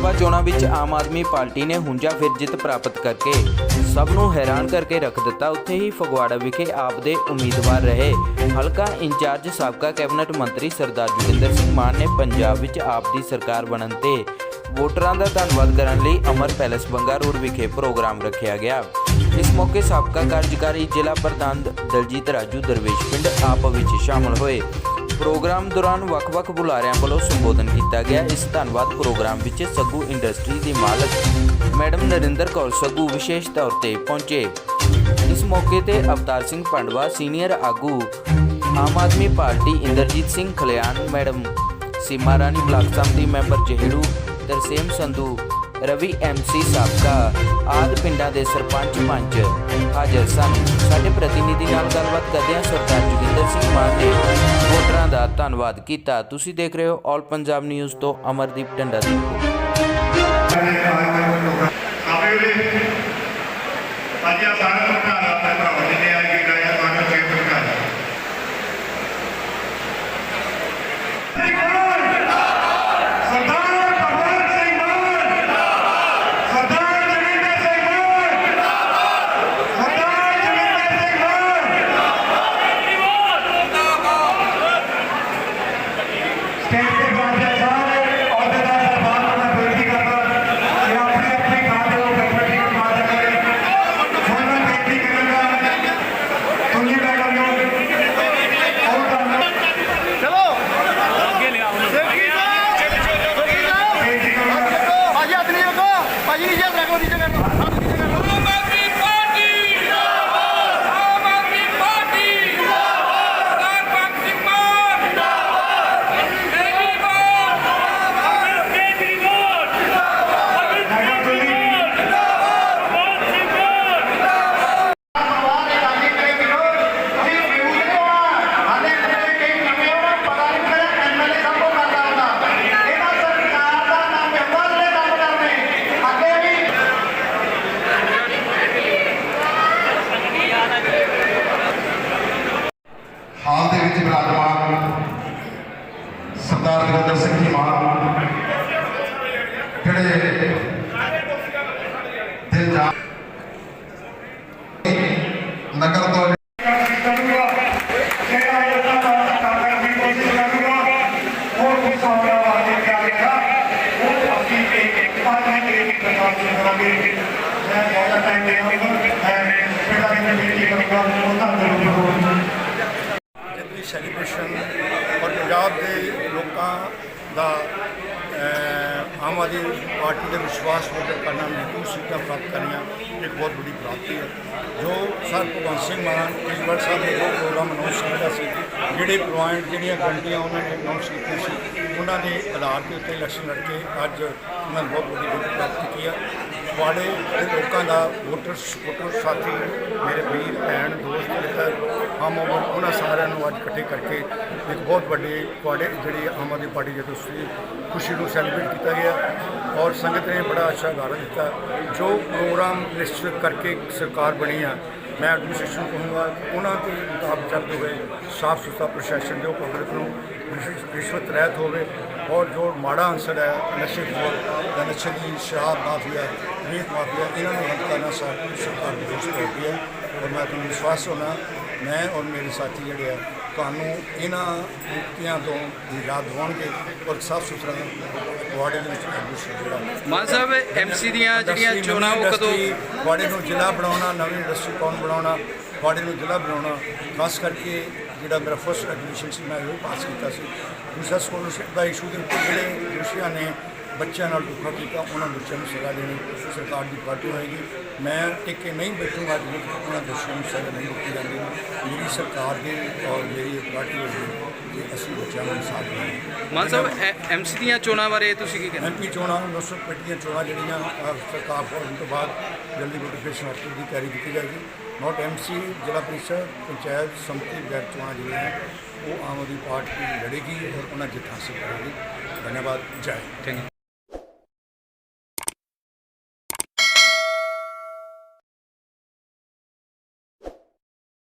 ਸਭਾ ਚੋਣਾਂ ਵਿੱਚ ਆਮ ਆਦਮੀ ਪਾਰਟੀ ਨੇ ਹੁੰਜਾ ਫਿਰ ਜਿੱਤ ਪ੍ਰਾਪਤ ਕਰਕੇ ਸਭ ਨੂੰ ਹੈਰਾਨ ਕਰਕੇ ਰੱਖ ਦਿੱਤਾ। ਉੱਥੇ ਹੀ ਫਗਵਾੜਾ ਵਿਖੇ ਆਪ ਦੇ ਉਮੀਦਵਾਰ ਰਹੇ। ਹਲਕਾ ਇੰਚਾਰਜ ਸਾਬਕਾ ਕੈਬਨਿਟ ਮੰਤਰੀ ਸਰਦਾਰ ਜੋਗਿੰਦਰ ਸਿੰਘ ਮਾਨ ਨੇ ਪੰਜਾਬ ਵਿੱਚ ਆਪ ਦੀ ਸਰਕਾਰ ਬਣਨ ਤੇ ਵੋਟਰਾਂ ਦਾ ਧੰਨਵਾਦ ਕਰਨ ਲਈ ਅਮਰ ਪੈਲੇਸ ਬੰਗਾ ਰੋਡ ਵਿਖੇ ਪ੍ਰੋਗਰਾਮ ਰੱਖਿਆ ਗਿਆ। ਇਸ ਮੌਕੇ ਸਾਬਕਾ ਕਾਰਜਕਾਰੀ ਜ਼ਿਲ੍ਹਾ ਪ੍ਰਧਾਨ ਦਲਜੀਤ ਰਾਜੂ ਦਰਵੇਸ਼ ਪਿੰਡ ਆਪ ਵਿੱਚ ਸ਼ਾਮਲ ਹੋਏ। ਪ੍ਰੋਗਰਾਮ ਦੌਰਾਨ ਵੱਖ-ਵੱਖ ਬੁਲਾਰਿਆਂ ਵੱਲੋਂ ਸੰਬੋਧਨ ਕੀਤਾ ਗਿਆ। ਇਸ ਧੰਨਵਾਦ ਪ੍ਰੋਗਰਾਮ ਵਿੱਚ ਸੱਗੂ ਇੰਡਸਟਰੀ ਦੇ ਮਾਲਕ ਮੈਡਮ ਨਰਿੰਦਰ ਕੌਰ ਸੱਗੂ ਵਿਸ਼ੇਸ਼ ਤੌਰ ਤੇ ਪਹੁੰਚੇ। ਇਸ ਮੌਕੇ ਤੇ ਅਵਤਾਰ ਸਿੰਘ ਪੰਡਵਾ, ਸੀਨੀਅਰ ਆਗੂ Aam Aadmi party Inderjit Singh Khalian madam Seema Rani block ਸੰਮਤੀ ਮੈਂਬਰ ਜਿਹੜੂ ਤਰਸੇਮ ਸੰਧੂ, ਰਵੀ ਐਮਸੀ ਸਾਬਕਾ ਆਦ ਪਿੰਡਾਂ ਦੇ ਸਰਪੰਚ ਪੰਚ ਹਾਜ਼ਰ ਸਨ। ਸਾਡੇ ਪ੍ਰਤੀਨਿਧੀ ਨਾਲ ਗੱਲਬਾਤ ਕਰਦਿਆਂ ਸਰਦਾਰ ਜੋਗਿੰਦਰ ਸਿੰਘ ਮਾਨ ਨੇ ਧੰਨਵਾਦ ਕੀਤਾ। ਤੁਸੀਂ ਦੇਖ ਰਹੇ ਹੋ ਆਲ ਪੰਜਾਬ ਨਿਊਜ਼ ਤੋਂ ਅਮਰਦੀਪ ਟੰਡਾ ਦੀ ゴリでね。ਹਾਲ ਦੇ ਵਿੱਚ ਵਿਰਾਜਮਾਨ ਸਰਦਾਰ ਜਗਿੰਦਰ ਸਿੰਘ ਜੀ ਮਾਨ ਜਿਹੜੇ ਦਿਲ ਜਾ ਨਗਰ ਤੋਂ ਜਿੱਤ ਦੀ ਸੈਲੀਬ੍ਰੇਸ਼ਨ ਔਰ ਪੰਜਾਬ ਦੇ ਲੋਕਾਂ ਦਾ ਆਮ ਆਦਮੀ ਪਾਰਟੀ ਦੇ ਵਿਸ਼ਵਾਸ ਵੋਟ ਕਰਨਾ ਮਜ਼ਬੂਤ ਸੀਟਾਂ ਪ੍ਰਾਪਤ ਕਰਨੀਆਂ ਇੱਕ ਬਹੁਤ ਵੱਡੀ ਪ੍ਰਾਪਤੀ ਹੈ। ਜੋ ਸਰ ਭਗਵੰਤ ਸਿੰਘ ਮਾਨ ਕੇਜਰੀਵਾਲ ਸਾਹਿਬ ਨੇ ਜੋ ਪ੍ਰੋਗਰਾਮ ਅਨਾਉਂਸ ਕੀਤਾ ਸੀ, ਜਿਹੜੇ ਪੁਆਇੰਟ, ਜਿਹੜੀਆਂ ਗਰੰਟੀਆਂ ਉਹਨਾਂ ਨੇ ਅਨਾਉਂਸ ਕੀਤੀਆਂ ਸੀ, ਉਹਨਾਂ ਦੇ ਆਧਾਰ ਦੇ ਉੱਤੇ ਇਲੈਕਸ਼ਨ ਲੜ ਕੇ ਅੱਜ ਉਹਨਾਂ ਨੇ ਬਹੁਤ ਵੱਡੀ ਜਿੱਤ ਪ੍ਰਾਪਤ ਕੀਤੀ ਹੈ ਤੁਹਾਡੇ ਦੇ ਲੋਕਾਂ ਦਾ ਵੋਟਰ ਵੋਟਰ ਸਾਥੀ ਮੇਰੇ ਵੀਰ, ਭੈਣ, ਦੋਸਤ, ਮਿੱਤਰ, ਆਮ ਉਹਨਾਂ ਸਾਰਿਆਂ ਨੂੰ ਅੱਜ ਇਕੱਠੇ ਕਰਕੇ ਇੱਕ ਬਹੁਤ ਵੱਡੀ ਤੁਹਾਡੇ ਜਿਹੜੀ ਆਮ ਆਦਮੀ ਪਾਰਟੀ ਜਦੋਂ ਸੀ ਖੁਸ਼ੀ ਨੂੰ ਸੈਲੀਬ੍ਰੇਟ ਕੀਤਾ ਗਿਆ ਔਰ ਸੰਗਤ ਨੇ ਬੜਾ ਅੱਛਾ ਗਾਰਾ ਦਿੱਤਾ। ਜੋ ਪ੍ਰੋਗਰਾਮ ਨਿਸ਼ਚਿਤ ਕਰਕੇ ਸਰਕਾਰ ਬਣੀ ਆ ਮੈਂ ਐਡਮਿਨਿਸਟ੍ਰੇਸ਼ਨ ਕਹੂੰਗਾ ਉਹਨਾਂ ਦੇ ਮੁਤਾਬਕ ਚੱਲਦੇ ਹੋਏ ਸਾਫ਼ ਸੁਥਰਾ ਪ੍ਰਸ਼ਾਸਨ ਜੋ ਪਬਲਿਕ ਨੂੰ ਰਿਸ਼- ਰਿਸ਼ਵਤ ਰਹਿਤ ਹੋਵੇ ਔਰ ਜੋ ਮਾੜਾ ਅੰਸਰ ਹੈ, ਨਸ਼ੇ ਖੋਰ ਜਾਂ ਨਸ਼ੇ ਦੀ ਸ਼ਰਾਬ ਮਾਫੀਆ, ਰੇਤ ਮਾਫੀਆ, ਇਹਨਾਂ ਨੂੰ ਹੱਥ ਕਰਨਾ ਸਰ- ਸਰਕਾਰ ਦੀ ਕੋਸ਼ਿਸ਼ ਕਰਦੀ ਹੈ। ਔਰ ਮੈਂ ਤੁਹਾਨੂੰ ਵਿਸ਼ਵਾਸ ਹੋਣਾ ਮੈਂ ਔਰ ਮੇਰੇ ਸਾਥੀ ਜਿਹੜੇ ਆ ਤੁਹਾਨੂੰ ਇਹਨਾਂ ਮੁਕਤੀਆਂ ਤੋਂ ਨਿਜਾਤ ਦਿਵਾਉਣਗੇ ਔਰ ਸਾਫ਼ ਸੁਥਰਾ ਵਾਰਡ ਦੇ ਵਿੱਚ ਐਡਮਿਸ਼ਨ ਜਿਹੜਾ ਮਾਨ ਸਾਹਿਬ ਐਮਸੀ ਦੀਆਂ ਜਿਹੜੀਆਂ ਚੋਣਾਂ ਉਹ ਕਦੋਂ ਵਾੜੇ ਨੂੰ ਜ਼ਿਲ੍ਹਾ ਬਣਾਉਣਾ ਨਵੀਂ ਇੰਡਸਟਰੀ ਕੌਣ ਬਣਾਉਣਾ ਵਾੜੇ ਨੂੰ ਜ਼ਿਲ੍ਹਾ ਬਣਾਉਣਾ ਖਾਸ ਕਰਕੇ ਜਿਹੜਾ ਮੇਰਾ ਫਸਟ ਐਡਮਿਸ਼ਨ ਸੀ ਮੈਂ ਉਹ ਪਾਸ ਕੀਤਾ ਸੀ। ਦੂਸਰਾ ਸਕੋਲਰਸ਼ਿਪ ਦਾ ਇਸ਼ੂ ਦੇ ਉੱਤੇ ਜਿਹੜੇ ਦੋਸ਼ੀਆਂ ਨੇ ਬੱਚਿਆਂ ਨਾਲ ਧੋਖਾ ਕੀਤਾ ਉਹਨਾਂ ਬੱਚਿਆਂ ਨੂੰ ਸਜ਼ਾ ਦੇਣੀ ਸਰਕਾਰ ਦੀ ਪਾਰਟੀ ਹੋਏਗੀ। ਮੈਂ ਟਿਕ ਕੇ ਨਹੀਂ ਬੈਠੂੰਗਾ ਤੱਕ ਉਹਨਾਂ ਦੋਸ਼ੀਆਂ ਨੂੰ ਸਜ਼ਾ ਨਹੀਂ ਦਿੱਤੀ ਜਾਂਦੀ। ਮੇਰੀ ਸਰਕਾਰ ਦੀ ਔਰ ਮੇਰੀ ਪਾਰਟੀ ਹੋਏਗੀ ਕਿ ਅਸੀਂ ਬੱਚਿਆਂ ਨੂੰ ਇਨਸਾਫ ਦੇਵਾਂਗੇ ਮਾਨ ਸਾਹਿਬ ਐਮਸੀ ਦੀਆਂ ਚੋਣਾਂ ਬਾਰੇ ਤੁਸੀਂ ਕੀ ਕਹਿੰਦੇ? ਐਮਪੀ ਚੋਣਾਂ ਨੂੰ ਪਿੰਡ ਦੀਆਂ ਚੋਣਾਂ ਜਿਹੜੀਆਂ ਸਰਕਾਰ ਹੋਣ ਤੋਂ ਬਾਅਦ ਜਲਦੀ ਨੋਟੀਫਿਕੇਸ਼ਨ ਆਫਟਰ ਦੀ ਤਿਆਰੀ ਕੀਤੀ ਜਾਏਗੀ। ਨੋਟ ਐਮਸੀ ਜ਼ਿਲ੍ਹਾ ਪ੍ਰੀਸ਼ਦ ਪੰਚਾਇਤ ਸੰਮਤੀ ਵਗੈਰ ਚੋਣਾਂ ਜਿਹੜੀਆਂ ਉਹ ਆਮ ਆਦਮੀ ਪਾਰਟੀ ਲੜੇਗੀ ਔਰ ਉਹਨਾਂ ਜਿੱਤ ਹਾਸਲ ਕਰੇਗੀ। ਧੰਨਵਾਦ ਜੈ। Thank you.